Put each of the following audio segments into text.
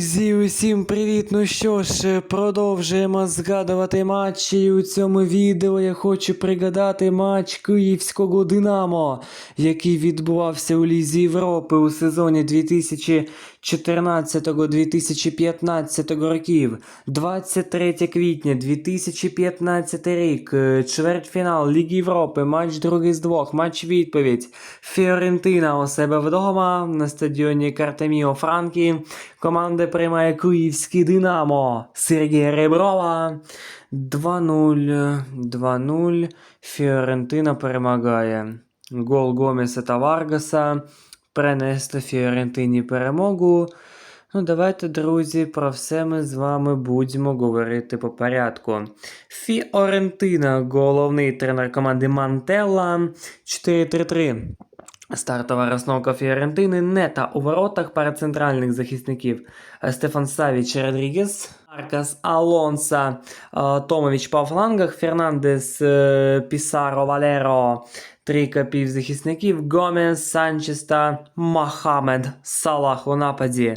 Друзі, усім привіт! Ну що ж, продовжуємо згадувати матчі. І у цьому відео я хочу пригадати матч Київського Динамо, який відбувався у Лізі Європи у сезоні 2014-2015 років. 23 квітня 2015 рік. е, Чвертьфінал Ліги Європи, матч другий з двох, матч відповідь. Фіорентина у себе вдома на стадіоні Картеміо Франкі. Команда приймає Київський Динамо. Сергія Реброва. 2-0. 2-0. Фіорентина перемагає. Гол Гомеса та Варгаса. Принесли Фіорентині перемогу. Ну, давайте, друзі, про все ми з вами будемо говорити по порядку. Фіорентина, головний тренер команди Мантелла. 4-3-3. Стартова розновка Фіорентини, нета у воротах пара центральних захисників Стефан Савіч Родрігес, Маркас Алонса, е, Томович по флангах, Фернандес, е, Пісаро, Валеро, трійка півзахисників, Гомес, Санчес та Мохамед Салах у нападі.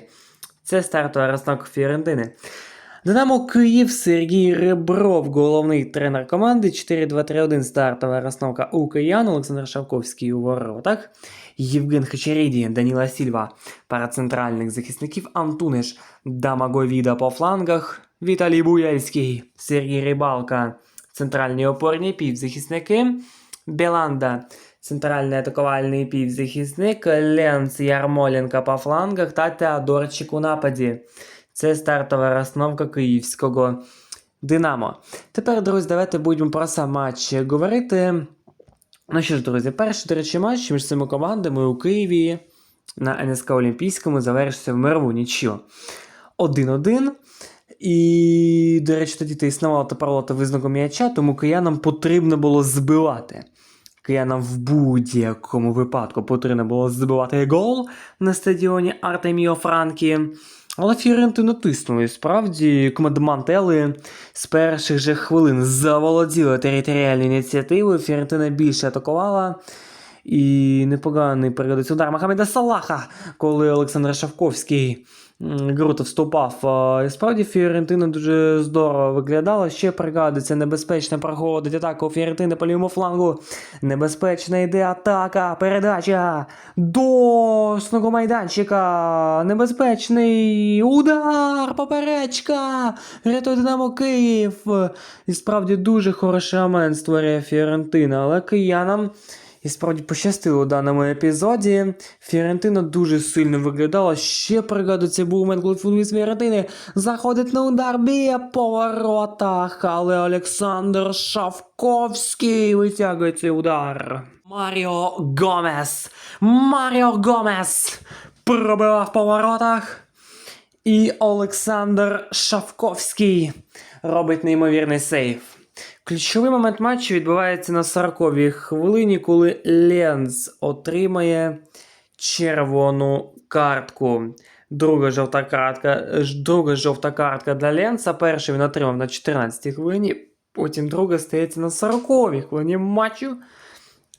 Це стартова розновка Фіорентини. Динамо Київ Сергій Ребров, головний тренер команди. 4-2-3-1 стартова розновка у киян. Олександр Шавковський у воротах. Євген Хачеріді, Даніла Сільва, пара центральних захисників. Антунеш Дамаговіда по флангах. Віталій Буяльський, Сергій Рибалка, центральні опорні півзахисники. Беланда, центральний атакувальний півзахисник. Ленц Ярмоленко по флангах та Теодорчик у нападі. Це стартова розстановка київського Динамо. Тепер, друзі, давайте будемо про сам матч говорити. Ну що ж, друзі, перший, до речі, матч між цими командами у Києві на НСК Олімпійському завершився в мирову нічого. 1-1. І, до речі, тоді ти існувала та паролата визнаку м'яча, тому киянам потрібно було збивати. Киянам в будь-якому випадку потрібно було збивати гол на стадіоні Артеміо Франкі. Але Фіорентину тиснули. Справді, команда Мантели з перших же хвилин заволоділа територіальною ініціативою. Фіорентина більше атакувала. І непоганий передається удар Махамеда Салаха, коли Олександр Шавковський м, вступав. І справді Фіорентина дуже здорово виглядала. Ще пригадується, небезпечно проходить атака у Фіорентини по лівому флангу. Небезпечна йде атака, передача до свого майданчика. Небезпечний удар, поперечка. Рятує Динамо Київ. І справді дуже хороший момент створює Фіорентина, але киянам. І справді пощастило у даному епізоді. Фіорентина дуже сильно виглядала. Ще пригадується був момент, коли футболіст Фіорентини заходить на удар, б'є по воротах, але Олександр Шавковський витягує цей удар. Маріо Гомес. Маріо Гомес пробивав по воротах. І Олександр Шавковський робить неймовірний сейф. Ключовий момент матчу відбувається на 40-й хвилині, коли Ленз отримає червону картку. Друга жовта картка, друга жовта картка для Ленса. Першу він отримав на 14-й хвилині, потім друга стається на 40-й хвилині матчу.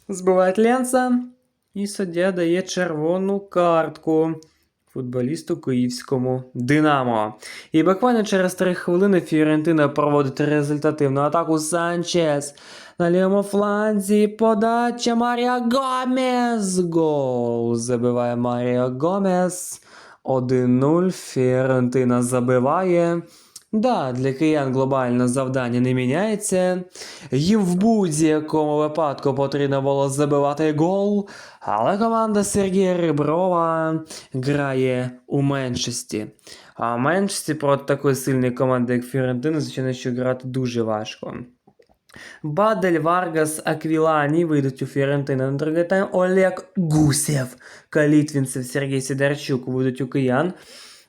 Збиває Ленса, і суддя дає червону картку футболісту київському Динамо. І буквально через 3 хвилини Фіорентина проводить результативну атаку Санчес. На лівому фланзі подача Маріо Гомес. Гол забиває Маріо Гомес. 1-0. Фіорентина забиває. Да, для киян глобальне завдання не міняється. Їм в будь-якому випадку потрібно було забивати гол, але команда Сергія Реброва грає у меншості. А в меншості проти такої сильної команди, як Фіорентина, звичайно, що грати дуже важко. Бадель, Варгас, Аквілані вийдуть у Фіорентину на другий тайм. Олег Гусєв, Калітвінцев, Сергій Сидорчук вийдуть у киян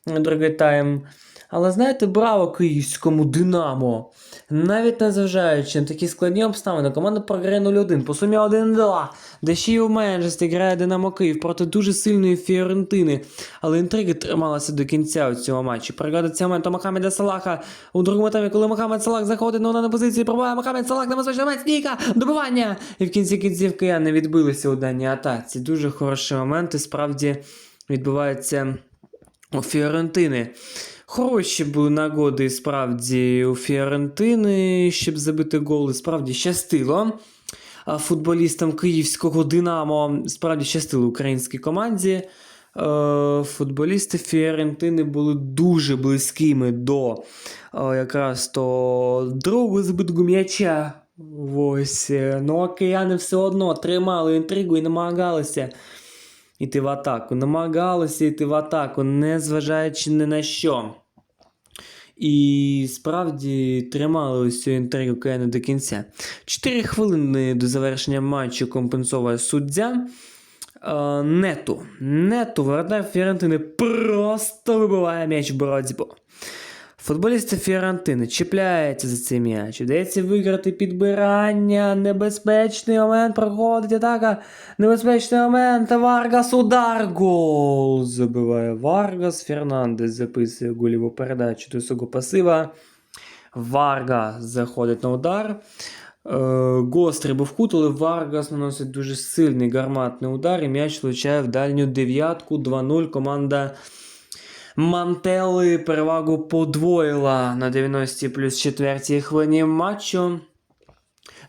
на другий тайм. Але знаєте, браво київському Динамо. Навіть незважаючи на такі складні обставини, команда програє 0-1 по сумі 1-2, де ще й у меншості грає Динамо Київ проти дуже сильної Фіорентини. Але інтриги трималися до кінця у цьому матчі. Пригадується момент Мохамеда Салаха у другому таймі, коли Мохамед Салах заходить на ударну позицію, пробиває Мохамед Салах небезпечний момент, стійка, добивання! І в кінці кінців кияни відбилися у даній атаці. Дуже хороші моменти, справді відбуваються у Фіорентини. Хороші були нагоди справді у Фіорентини, щоб забити голи. Справді щастило. Футболістам київського Динамо справді щастило українській команді. Е, Футболісти Фіорентини були дуже близькими до е, якраз то другого збитку м'яча. Ось. е, Ну, а кияни все одно тримали інтригу і намагалися йти в атаку. Намагалися йти в атаку, незважаючи ні на що. І справді тримали ось цю інтригу Кияни до кінця. Чотири хвилини до завершення матчу компенсовує суддя. Е, Нету. Нету воротар Фіорентини просто вибиває м'яч в боротьбу. Футболісти Фіорентини чіпляються за цей м'яч. Вдається виграти підбирання. Небезпечний момент проходить атака. Небезпечний момент. Варгас удар. Гол. Забиває Варгас. Фернандес записує гольову передачу до свого пасива. Варга заходить на удар. Е, Гострий був кут, але Варгас наносить дуже сильний гарматний удар, і м'яч влучає в дальню дев'ятку 2-0. Команда Мантели перевагу подвоїла на 90 плюс 4 хвилині матчу.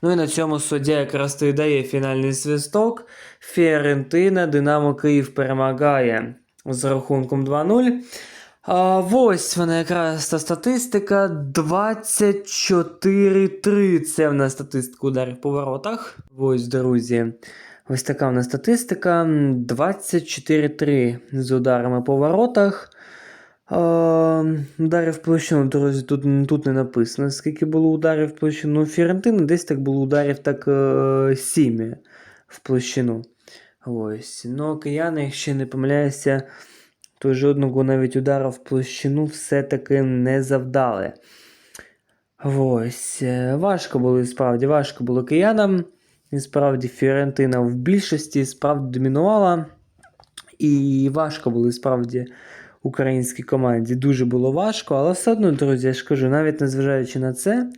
Ну і на цьому суддя якраз то дає фінальний свисток. Фіорентина, Динамо Київ перемагає з рахунком 2-0. А, ось вона якраз та статистика 24-3. Це в нас статистика ударів по воротах. Ось, друзі. Ось така в нас статистика. 24-3 з ударами по воротах. Ударів площину, друзі, тут, тут не написано, скільки було ударів площину. У Фіорентини десь так було ударів так е, 7 в площину. Ось. Ну, кияни, якщо не помиляюся, то жодного навіть удара в площину все-таки не завдали. Ось. е, Важко було, і справді, важко було киянам. І справді Фіорентина в більшості справді домінувала. І важко було і справді українській команді. Дуже було важко, але все одно, друзі, я ж кажу, навіть незважаючи на це,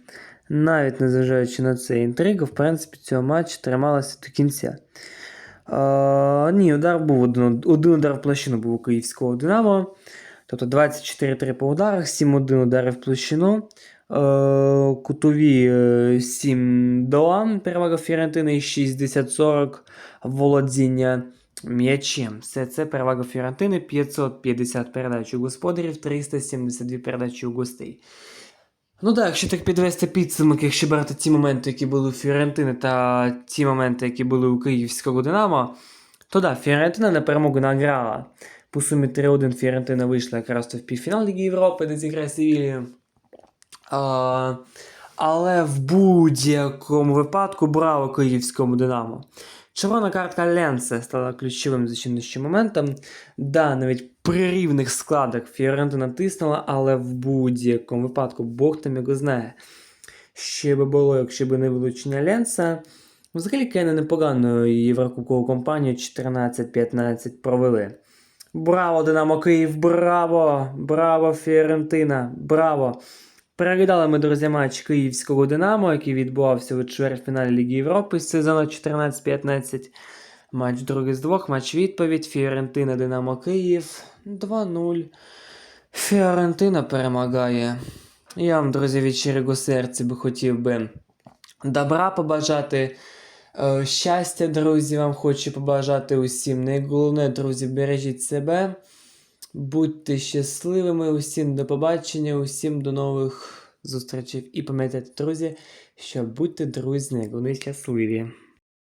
навіть незважаючи на це, інтрига, в принципі, цього матчу трималася до кінця. А, ні, удар був один, один удар в площину був у київського Динамо. Тобто 24-3 по ударах, 7-1 удари в площину. Е, кутові е, 7 до перевага Фіорентини і 60-40 володіння м'ячем. Все це перевага Фіорентини, 550 передач у господарів, 372 передачі у гостей. Ну так, якщо так підвести підсумок, якщо брати ті моменти, які були у Фіорентини, та ті моменти, які були у Київського Динамо, то да, Фіорентина на перемогу награла. По сумі 3-1 Фіорентина вийшла якраз в півфінал Ліги Європи, де зіграє Севілію. Але в будь-якому випадку браво київському Динамо. Червона картка Ленце стала ключовим зачинним моментом. Да, навіть при рівних складах Фіорентина тиснула, але в будь-якому випадку Бог там його знає. Що би було, якщо б не вилучення Ленца. Взагалі Кена непогано єврокубкову компанію 14-15 провели. Браво, Динамо Київ! Браво! Браво, Фіорентина! Браво! Переглядали ми, друзі, матч київського Динамо, який відбувався у чвертьфіналі Ліги Європи з сезону 14-15. Матч другий з двох, матч відповідь. Фіорентина Динамо Київ 2-0. Фіорентина перемагає. Я вам, друзі, від щирого серця би хотів би добра побажати. е, Щастя, друзі, вам хочу побажати усім. Найголовне, друзі, бережіть себе. Будьте щасливими, усім до побачення, усім до нових зустрічей. І пам'ятайте, друзі, що будьте друзі, вони щасливі.